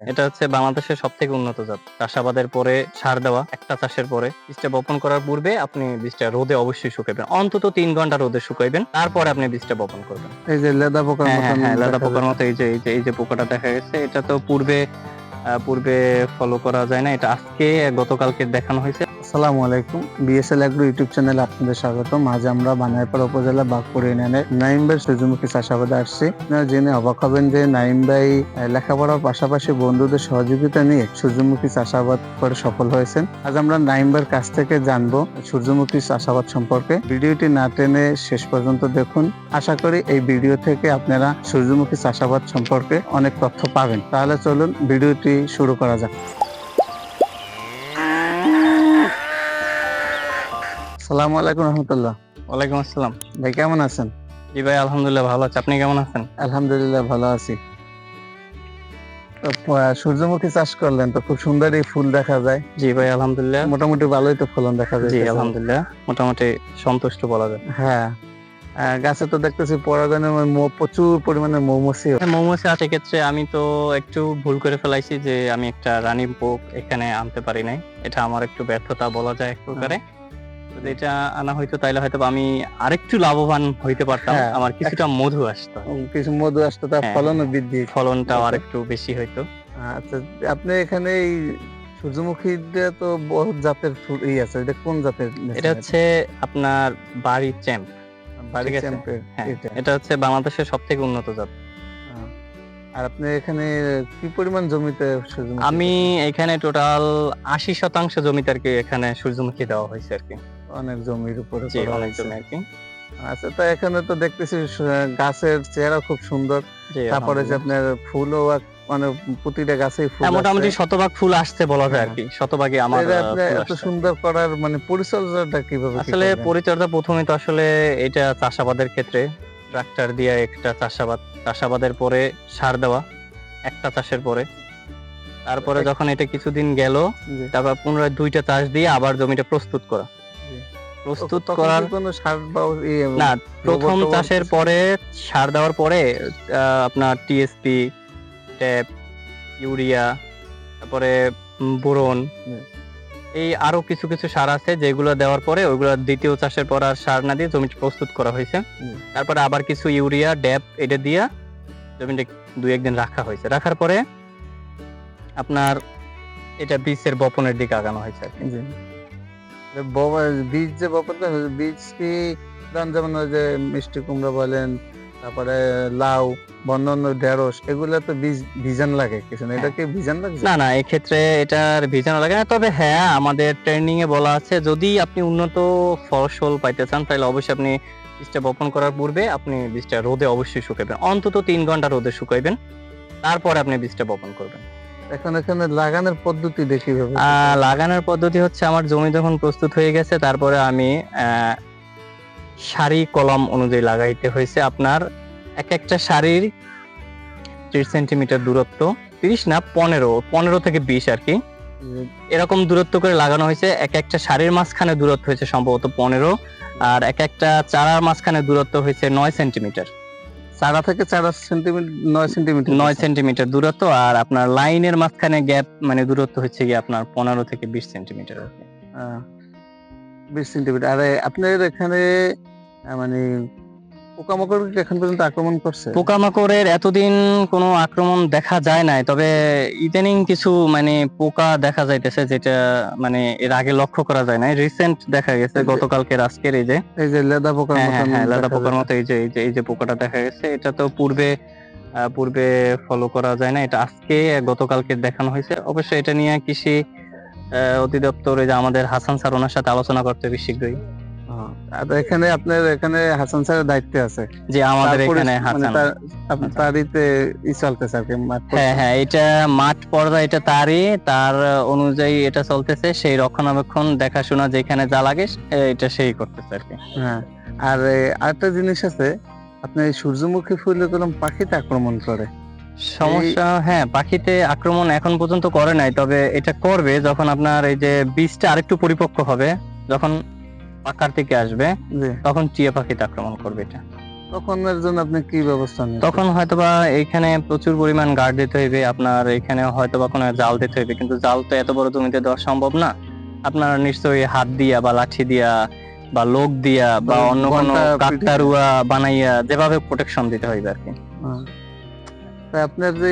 এটা হচ্ছে বাংলাদেশের সব থেকে উন্নত জাত। চাষাবাদের পরে সার দেওয়া একটা চাষের পরে বীজটা বপন করার পূর্বে আপনি বীজটা রোদে অবশ্যই শুকাইবেন। অন্তত তিন ঘণ্টা রোদে শুকাইবেন তারপরে আপনি বীজটা বপন করবেন। এই যে লেদা পোকা হ্যাঁ লেদা মতন হ্যাঁ লাদা পোকার মতো এই যে এই যে এই যে পোকাটা দেখা গেছে এটা তো পূর্বে পূর্বে ফলো করা যায় না এটা আজকে গতকালকে দেখানো হয়েছে। আসসালামু আলাইকুম। বিএসএল এগ্রো ইউটিউব চ্যানেলে আপনাদের স্বাগতম। আজ আমরা বানাইপাড়া উপজেলা বাগপুর ইউনিয়নের নাইম ভাই সূর্যমুখী চাষাবাদে আসছি। আপনারা জেনে অবাক হবেন যে নাইম ভাই লেখাপড়ার পাশাপাশি বন্ধুদের সহযোগিতা নিয়ে সূর্যমুখী চাষাবাদ করে সফল হয়েছেন। আজ আমরা নাইম ভাইয়ের কাছ থেকে জানব সূর্যমুখী চাষাবাদ সম্পর্কে। ভিডিওটি না টেনে শেষ পর্যন্ত দেখুন। আশা করি এই ভিডিও থেকে আপনারা সূর্যমুখী চাষাবাদ সম্পর্কে অনেক তথ্য পাবেন। তাহলে চলুন ভিডিওটি শুরু করা যাক। আসসালামু আলাইকুম রহমতুল্লাহ। ওয়ালাইকুম আসসালাম। ভাই কেমন আছেন? জি ভাই আলহামদুলিল্লাহ ভালো আছে। আপনি কেমন আছেন? আলহামদুলিল্লাহ ভালো আছি। সূর্যমুখী চাষ করলেন তো খুব সুন্দর এই ফুল দেখা যায়। জি ভাই আলহামদুলিল্লাহ। মোটামুটি ভালোই তো ফলন দেখা যায়। জি আলহামদুলিল্লাহ। মোটামুটি সন্তুষ্ট বলা যায়। হ্যাঁ। গাছে তো দেখতেছি প্রচুর পরিমাণে মৌমাছি হ্যাঁ, মৌমাছি আছে ক্ষেত্রে আমি তো একটু ভুল করে ফেলাইছি যে আমি একটা রানী পোক এখানে আনতে পারি নাই। এটা আমার একটু ব্যর্থতা বলা যায় এক প্রকারে। এটা আনা হয়তো তাইলে হয়তো আমি আরেকটু লাভবান হইতে পারতাম। হ্যাঁ, আমার কিছুটা মধু আসতো। কিছু মধু আসতো তার হ্যাঁ, ফলনও বৃদ্ধি ফলনটাও আর একটু বেশি হইতো। আচ্ছা আপনি এখানে এই সূর্যমুখীটা তো বহুত জাতের ফুল ই আছে এটা কোন জাতের এটা হচ্ছে আপনার বাড়ি চ্যাম্প বাড়ি চ্যাম্পের হ্যাঁ এটা। হচ্ছে বাংলাদেশের সব থেকে উন্নত জাত। আর আপনি এখানে কি পরিমাণ জমিতে আমি এখানে টোটাল আশি শতাংশ জমিতে আর কি এখানে সূর্যমুখী দেওয়া হয়েছে আর কি। অনেক জমির উপরে অনেক জমি আর কি। আচ্ছা তো এখানে তো দেখতেছি গাছের চেহারা খুব সুন্দর। তারপরে যে আপনার ফুলও মানে প্রতিটা গাছেই ফুল হ্যাঁ, মোটামুটি শতভাগ ফুল আসছে বলা যায় আর কি। শতভাগই আমার এত সুন্দর করার মানে পরিচর্যাটা কীভাবে আসলে পরিচর্যা প্রথমে তো আসলে এটা চাষাবাদের ক্ষেত্রে ট্রাক্টর দিয়ে একটা চাষাবাদ চাষাবাদের পরে সার দেওয়া একটা চাষের পরে। তারপরে যখন এটা কিছুদিন গেল তারপর পুনরায় দুইটা চাষ দিয়ে আবার জমিটা প্রস্তুত করা। প্রস্তুত করার কোনো সার বা না প্রথম চাষের পরে সার দেওয়ার পরে আপনার টিএসপি ট্যাপ ইউরিয়া তারপরে বোরন এই আরও কিছু কিছু সার আছে যেগুলো দেওয়ার পরে ওইগুলো দ্বিতীয় চাষের পর আর সার না দিয়ে জমিটা প্রস্তুত করা হয়েছে। তারপরে আবার কিছু ইউরিয়া ড্যাপ এটা দিয়া জমিটা দুই একদিন রাখা হয়েছে। রাখার পরে আপনার এটা বীজের বপনের দিকে আগানো হয়েছে বীজ যে বপন করা হয়েছে, বীজ কি ধরেন যেমন যে মিষ্টি কুমড়া বলেন তারপরে লাউ বন্য ঢেঁড়স এগুলো তো বীজ ভিজান লাগে কিছু না। এটা কি ভিজান লাগছে না না এক্ষেত্রে এটার ভিজানো লাগে না। তবে হ্যাঁ আমাদের ট্রেনিং এ বলা আছে যদি আপনি উন্নত ফসল পাইতে চান তাহলে অবশ্যই আপনি বীজটা বপন করার পূর্বে আপনি বীজটা রোদে অবশ্যই শুকাইবেন। অন্তত তিন ঘণ্টা রোদে শুকাইবেন। তারপরে আপনি বীজটা বপন করবেন। এখন এখানে লাগানোর পদ্ধতি দেখি লাগানোর পদ্ধতি হচ্ছে আমার জমি যখন প্রস্তুত হয়ে গেছে, তারপরে আমি সারি কলম অনুযায়ী লাগাইতে হয়েছে আপনার এক একটা সারির ত্রিশ সেন্টিমিটার দূরত্ব, তিরিশ না পনেরো পনেরো থেকে বিশ আর কি। এরকম দূরত্ব করে লাগানো হয়েছে, এক একটা সারির মাঝখানে দূরত্ব হয়েছে সম্ভবত পনেরো, আর এক একটা চারার মাঝখানে দূরত্ব হয়েছে নয় সেন্টিমিটার। চারা থেকে চারা সেন্টিমিটার নয় সেন্টিমিটার নয় সেন্টিমিটার দূরত্ব আর আপনার লাইনের মাঝখানে গ্যাপ মানে দূরত্ব হচ্ছে গিয়ে আপনার পনেরো থেকে বিশ সেন্টিমিটার আহ, বিশ সেন্টিমিটার। আর আপনার এখানে মানে পোকামাকড় কি এখন পর্যন্ত আক্রমণ করছে? পোকামাকড়ের এতদিন কোনো আক্রমণ দেখা যায় নাই তবে ইদানিং কিছু মানে পোকা দেখা যাইতেছে যেটা মানে এর আগে লক্ষ্য করা যায় নাই। রিসেন্ট দেখা গেছে যে- আজকের এই যে। এই যে লেদা পোকার হ্যাঁ হ্যাঁ হ্যাঁ লাদা পোকার মতো এই যে এই যে এই যে পোকাটা দেখা গেছে এটা তো পূর্বে পূর্বে ফলো করা যায় না এটা আজকে গতকালকে দেখানো হয়েছে। অবশ্যই এটা নিয়ে কৃষি অধিদপ্তরে যে আমাদের হাসান স্যার ওনার সাথে আলোচনা করতে হবে শীঘ্রই। এখানে আপনার এখানে হাসান স্যারের দায়িত্বে আছে। যে আমাদের এখানে মানে হাসান। তারিতে ই চলতেছে আর কি হ্যাঁ হ্যাঁ এটা মাঠ পর্যায়ে এটা তারই তার অনুযায়ী এটা চলতেছে সেই রক্ষণাবেক্ষণ দেখাশোনা যেখানে যা লাগে এটা সেই করতেছে আর কি। হ্যাঁ আর আরেকটা জিনিস আছে আপনি সূর্যমুখী ফুলে কলম পাখিতে আক্রমণ করে। সমস্যা হ্যাঁ পাখিতে আক্রমণ এখন পর্যন্ত করে নাই তবে এটা করবে যখন আপনার এই যে বীজটা আরেকটু পরিপক্ক হবে যখন পাকার থেকে আসবে তখন টিয়া পাখিতে আক্রমণ করবে এটা। তখন এর জন্য আপনি কি ব্যবস্থা নেন তখন হয়তোবা এইখানে প্রচুর পরিমাণ গার্ড দিতে হইবে আপনার এখানে হয়তোবা কোনো জাল দিতে হইবে কিন্তু জাল তো এত বড় জমিতে দেওয়া সম্ভব না। আপনার নিশ্চয়ই হাত দিয়া বা লাঠি দিয়া বা লোক দিয়া বা বা অন্য কোনো কাকতারুয়া বানাইয়া যেভাবে প্রোটেকশন দিতে হইবে আর কি। হ্যাঁ। আপনার যে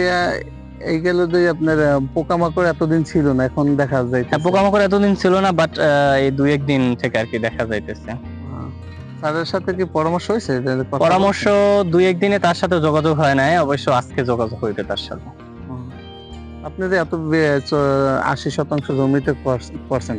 আহ, এই যে আপনার পোকামাকড় এতদিন ছিল না এখন দেখা যায় হ্যাঁ পোকামাকড় এতদিন ছিল না বাট এই দুই একদিন থেকে আর কি দেখা যাইতেছে। স্যারের সাথে কি পরামর্শ হয়েছে? পরামর্শ দুই একদিনে তার সাথে যোগাযোগ হয় নাই অবশ্য আজকে যোগাযোগ হইবে তার সাথে? আপনি যে এত আশি শতাংশ জমিতে করছ- করছেন।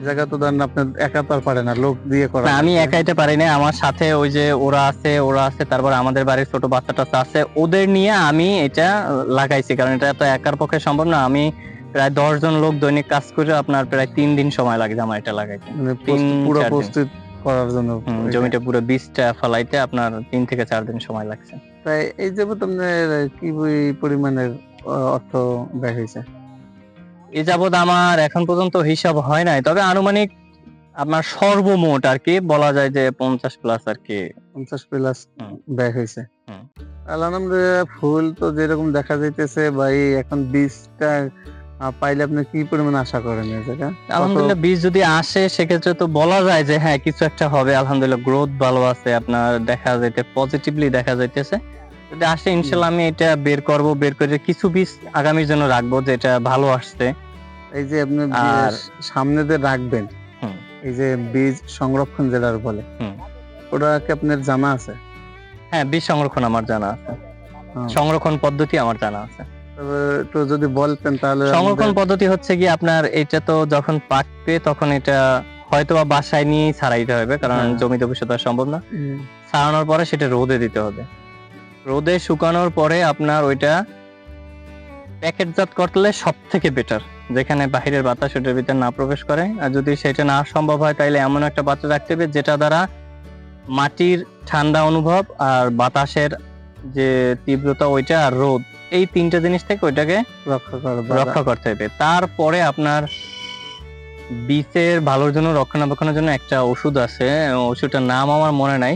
জায়গা তো ধরেন আপনার একা তো আর পারে না লোক দিয়ে করা আমি লাগবে। একাইতে পারি না। আমার সাথে ওই যে ওরা আছে ওরা আছে তারপর আমাদের বাড়ির ছোট বাচ্চা টাচ্চা আছে। ওদের নিয়ে আমি এটা লাগাইছি কারণ এটা তো একার পক্ষে সম্ভব না। আমি প্রায় দশ জন লোক দৈনিক কাজ করে আপনার প্রায় তিন দিন সময় লাগে আমার এটা লাগাইতে। মানে পুরো প্রস্তুত করার জন্য জমিটা পুরো বীজটা ফলাইতে আপনার তিন থেকে চার দিন সময় লাগছে। তাই এই যাবত আপনার কি পরি- পরিমাণের অর্থ ব্যয় হয়েছে? এই যাবৎ আমার এখন পর্যন্ত হিসাব হয় নাই। তবে আনুমানিক আপনার সর্বমোট আর কি বলা যায় যে পঞ্চাশ প্লাস আর কি। পঞ্চাশ প্লাস। ব্যয় হয়েছে। আলহামদুলিল্লাহ ফুল তো যেরকম দেখা যাইতেছে ভাই এখন বীজটা পাইলে আপনি কি পরিমাণ আশা করেন আলহামদুলিল্লাহ বীজ যদি আসে সেক্ষেত্রে তো বলা যায় যে হ্যাঁ কিছু একটা হবে। আলহামদুলিল্লাহ গ্রোথ ভালো আছে আপনার দেখা যাইতে পজিটিভলি দেখা যাইতেছে। যদি আসে ইনশাল্লাহ আমি এটা বের করব বের করে কিছু বীজ আগামীর জন্য রাখব যেটা ভালো আসছে। এই যে আপনি বীজ সামনে দিয়ে রাখবেন এই যে বীজ সংরক্ষণ যেটা বলে ওটা কি আপনার জানা আছে? হ্যাঁ বীজ সংরক্ষণ আমার জানা আছে। সংরক্ষণ পদ্ধতি আমার জানা আছে। তো যদি বলতেন তাহলে সংরক্ষণ পদ্ধতি হচ্ছে কি আপনার এটা তো যখন পাকবে তখন এটা হয়তো বা বাসায় নিয়েই ছাড়াইতে হবে কারণ হ্যাঁ। জমিতে বসে তো সম্ভব না। ছাড়ানোর পরে সেটা রোদে দিতে হবে। রোদে শুকানোর পরে আপনার ওইটা প্যাকেটজাত করলে সব থেকে বেটার যেখানে বাহিরের বাতাস ওটার ভিতরে না প্রবেশ করে। আর যদি সেটা না সম্ভব হয় তাহলে এমন একটা পাত্র রাখতে হবে যেটা দ্বারা মাটির ঠান্ডা অনুভব আর বাতাসের যে তীব্রতা ওইটা আর রোদ এই তিনটা জিনিস থেকে ওইটাকে রক্ষা রক্ষা করতে হবে। তারপরে আপনার বীজের ভালোর জন্য রক্ষণাবেক্ষণের জন্য একটা ওষুধ আছে। ওষুধটার নাম আমার মনে নাই।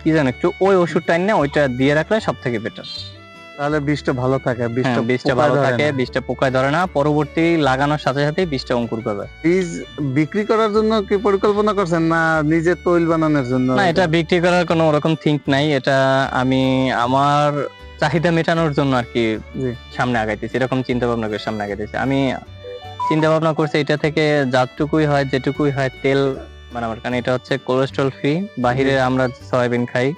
কি জানো একটু ওই ওষুধটা না ওইটা দিয়ে রাখলে সব থেকে বেটার তাহলে বীজটা ভালো থাকে বীজটা বীজটা ভালো থাকে না। বীজটা পোকায় ধরে না পরবর্তী লাগানোর সাথে সাথে বীজটা অঙ্কুর করবে। বীজ বিক্রি করার জন্য কি পরিকল্পনা করছেন না নিজে তৈল বানানোর জন্য? না এটা বিক্রি করার কোনো ওরকম থিঙ্ক নাই এটা আমি আমার চাহিদা মেটানোর জন্য আর কি সামনে আগাইতেছি এরকম চিন্তা ভাবনা করে সামনে আগাইতেছি। আমি চিন্তা ভাবনা করছি এটা থেকে যতটুকুই হয় যেটুকুই হয় তেল বানাবার কারণ এটা হচ্ছে কোলেস্ট্রল ফ্রি বাহিরে আমরা সয়াবিন খাই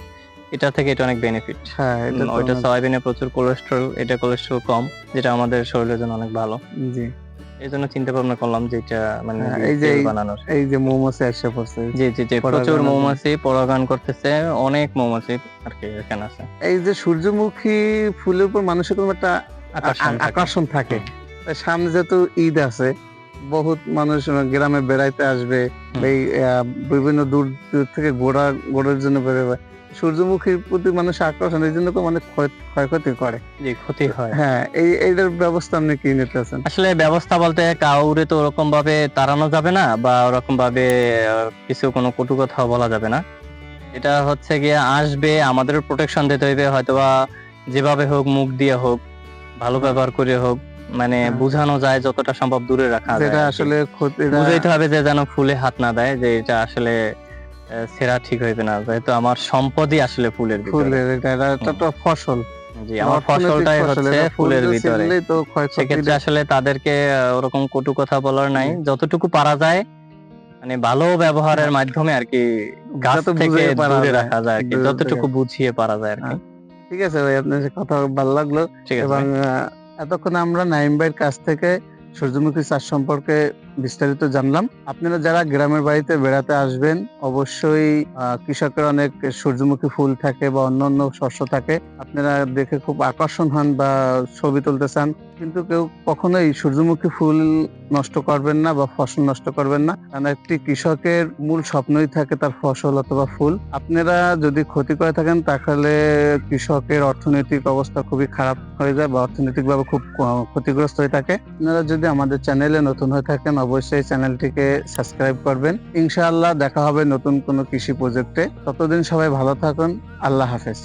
এটা থেকে এটা অনেক বেনিফিট হ্যাঁ ওইটা সয়াবিনে প্রচুর কোলেস্ট্রল এটা কোলেস্ট্রল কম যেটা আমাদের শরীরের জন্য অনেক ভালো। জি। এই জন্য চিন্তা ভাবনা করলাম যে এটা মানে হ্যাঁ, এই যে বানানোর। এই যে মৌমাছি এসে পড়ছে জি জি জি প্রচুর মৌমাছি পরাগায়ন করতেছে অনেক মৌমাছি আর কি এখানে আছে। এই যে সূর্যমুখী ফুলের উপর মানুষের কোনো একটা আকর্ষণ থাকে। সামনে যেহেতু ঈদ আছে বহুত মানুষ গ্রামে বেড়াইতে আসবে এই বিভিন্ন দূর দূর থেকে ঘোরা ঘোরার জন্য বেরোবে সূর্যমুখীর প্রতি মানুষের আকর্ষণ এই জন্য তো ক্ষয়- ক্ষয়ক্ষতি করে। ক্ষতি হয়। হ্যাঁ এই এইটার ব্যবস্থা আপনি কি নিতেছেন আসলে ব্যবস্থা বলতে কাউরে তো ওরকম ভাবে তাড়ানো যাবে না বা ওরকম ভাবে কিছু কোনো কটু কথাও বলা যাবে না। এটা হচ্ছে গিয়ে আসবে আমাদের প্রোটেকশন দিতে হইবে হয়তোবা যেভাবে হোক মুখ দিয়ে হোক ভালো ব্যবহার করে হোক। মানে হ্যাঁ। বোঝানো যায় যতটা সম্ভব দূরে রাখা যায় আসলে বুঝাইতে হবে যে যেন ফুলে হাত না দেয় যে এটা আসলে সেরা ঠিক হইবে না। যেহেতু আমার সম্পদই আসলে ফুলের ফুলের এটা ফসল। জি আমার ফসলটাই হচ্ছে ফুলের ভিতরে। ছিললেই তো ক্ষয়ক্ষতি সেক্ষেত্রে আসলে তাদেরকে ওরকম কটু কথা বলার নাই। যতটুকু পারা যায় মানে ভালো ব্যবহারের মাধ্যমে আর কি গাছ থেকে দূরে রাখা যায় আর কি। যতটুকু বুঝিয়ে পারা যায় আর কি। ঠিক আছে ভাই আপনার কথা ভালো লাগল। এবং এতক্ষণ আমরা নাইম ভাইয়ের কাছ থেকে সূর্যমুখী চাষ সম্পর্কে বিস্তারিত জানলাম। আপনারা যারা গ্রামের বাড়িতে বেড়াতে আসবেন, অবশ্যই কৃষকের অনেক সূর্যমুখী ফুল থাকে বা অন্য অন্য শস্য থাকে। আপনারা দেখে খুব আকর্ষণ হন বা ছবি তুলতে চান। কিন্তু কেউ কখনোই সূর্যমুখী ফুল নষ্ট করবেন না বা ফসল নষ্ট করবেন না। কারণ একটি কৃষকের মূল স্বপ্নই থাকে তার ফসল অথবা ফুল। আপনারা যদি ক্ষতি করে থাকেন, তাহলে কৃষকের অর্থনৈতিক অবস্থা খুবই খারাপ হয়ে যায় বা অর্থনৈতিকভাবে খুব ক্ষতিগ্রস্ত হয়ে থাকে। আপনারা যদি আমাদের চ্যানেলে নতুন হয়ে থাকেন, অবশ্যই চ্যানেলটিকে সাবস্ক্রাইব করবেন। ইনশাআল্লাহ দেখা হবে নতুন কোনো কৃষি প্রজেক্টে। ততদিন সবাই ভালো থাকুন। আল্লাহ হাফেজ।